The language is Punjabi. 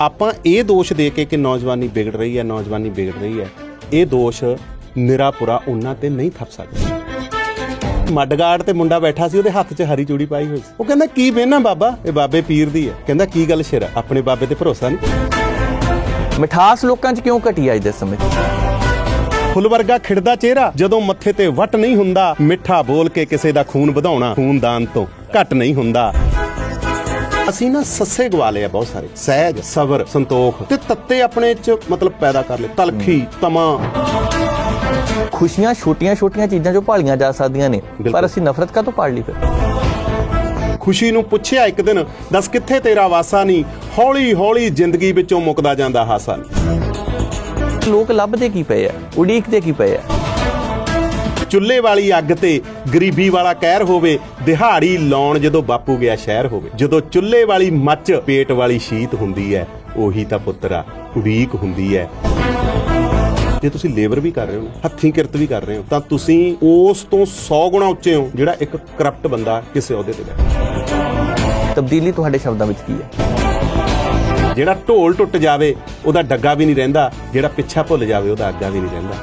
ਆਪਾਂ ਇਹ ਦੋਸ਼ ਦੇ ਕੇ ਕਿ ਨੌਜਵਾਨੀ ਵਿਗੜ ਰਹੀ ਹੈ ਨੌਜਵਾਨੀ ਵਿਗੜ ਰਹੀ ਹੈ ਇਹ ਦੋਸ਼ ਨਿਰਾਪੁਰਾ ਉਹਨਾਂ ਤੇ ਨਹੀਂ ਥੱਪ ਸਕਦਾ। ਮੱਡਗਾਰਡ ਤੇ ਮੁੰਡਾ ਬੈਠਾ ਸੀ ਉਹਦੇ ਹੱਥ 'ਚ ਹਰੀ ਚੂੜੀ ਪਾਈ ਹੋਈ ਸੀ। ਉਹ ਕਹਿੰਦਾ ਕੀ ਵੇਨਾ ਬਾਬਾ? ਇਹ ਬਾਬੇ ਪੀਰ ਦੀ ਹੈ। ਕਹਿੰਦਾ ਕੀ ਗੱਲ ਸ਼ੇਰਾ? ਆਪਣੇ ਬਾਬੇ ਤੇ ਭਰੋਸਾ ਨਹੀਂ? ਮਿਠਾਸ ਲੋਕਾਂ 'ਚ ਕਿਉਂ ਘਟੀ ਅੱਜ ਦੇ ਸਮੇਂ ਫੁੱਲ ਵਰਗਾ ਖਿੜਦਾ ਚਿਹਰਾ ਜਦੋਂ ਮੱਥੇ ਤੇ ਵਟ ਨਹੀਂ ਹੁੰਦਾ ਮਿੱਠਾ ਬੋਲ ਕੇ ਕਿਸੇ ਦਾ ਖੂਨ ਵਧਾਉਣਾ ਖੂਨਦਾਨ ਤੋਂ ਘੱਟ ਨਹੀਂ ਹੁੰਦਾ। ਅਸੀਂ ਨਾ ਸੱਸੇ ਗਵਾ ਲਏ ਆ ਬਹੁਤ ਸਾਰੇ। ਸਹਿਜ ਸਬਰ ਸੰਤੋਖ ਤੇ ਤੱਤੇ ਆਪਣੇ ਚ ਮਤਲਬ ਪੈਦਾ ਕਰ ਲਏ। ਤਲਖੀ ਤਮਾ। ਖੁਸ਼ੀਆਂ ਛੋਟੀਆਂ-ਛੋਟੀਆਂ ਚੀਜ਼ਾਂ ਜੋ ਭਾਲੀਆਂ ਜਾ ਸਕਦੀਆਂ ਨੇ। ਪਰ ਅਸੀਂ ਨਫ਼ਰਤ ਕਾਹਤੋਂ ਪਾੜ ਲਈ ਫਿਰ? ਖੁਸ਼ੀ ਨੂੰ ਪੁੱਛਿਆ ਇੱਕ ਦਿਨ ਦੱਸ ਕਿੱਥੇ ਤੇਰਾ ਵਾਸਾ ਨਹੀਂ ਹੌਲੀ ਹੌਲੀ ਜ਼ਿੰਦਗੀ ਵਿੱਚੋਂ ਮੁੱਕਦਾ ਜਾਂਦਾ ਹਾਸਾ ਲੋਕ ਲੱਭਦੇ ਕੀ ਪਏ ਆ? ਉਡੀਕਦੇ ਕੀ ਪਏ ਆ? ਚੁੱਲ੍ਹੇ ਵਾਲੀ ਅੱਗ ਤੇ ਗਰੀਬੀ ਵਾਲਾ ਕਹਿਰ ਹੋਵੇ ਦਿਹਾੜੀ ਲਾਉਣ ਜਦੋਂ ਬਾਪੂ ਗਿਆ ਸ਼ਹਿਰ ਹੋਵੇ। ਜਦੋਂ ਚੁੱਲ੍ਹੇ ਵਾਲੀ ਮੱਚ ਪੇਟ ਵਾਲੀ ਸ਼ੀਤ ਹੁੰਦੀ ਹੈ ਉਹੀ ਤਾਂ ਪੁੱਤਰਾ ਉਡੀਕ ਹੁੰਦੀ ਹੈ। ਜੇ ਤੁਸੀਂ ਲੇਬਰ ਵੀ ਕਰ ਰਹੇ ਹੋ ਹੱਥੀਂ ਕਿਰਤ ਵੀ ਕਰ ਰਹੇ ਹੋ ਤਾਂ ਤੁਸੀਂ ਉਸ ਤੋਂ 100 ਗੁਣਾ ਉੱਚੇ ਹੋ ਜਿਹੜਾ ਇੱਕ ਕਰਪਟ ਬੰਦਾ ਕਿਸੇ ਅਹੁਦੇ ਤੇ ਬੈਠਾ। ਤਬਦੀਲੀ ਤੁਹਾਡੇ ਸ਼ਬਦਾਂ ਵਿੱਚ ਕੀ ਹੈ? ਜਿਹੜਾ ਢੋਲ ਟੁੱਟ ਜਾਵੇ ਉਹਦਾ ਡੱਗਾ ਵੀ ਨਹੀਂ ਰਹਿੰਦਾ ਜਿਹੜਾ ਪਿੱਛਾ ਭੁੱਲ ਜਾਵੇ ਉਹਦਾ ਅੱਗਾ ਵੀ ਨਹੀਂ ਰਹਿੰਦਾ।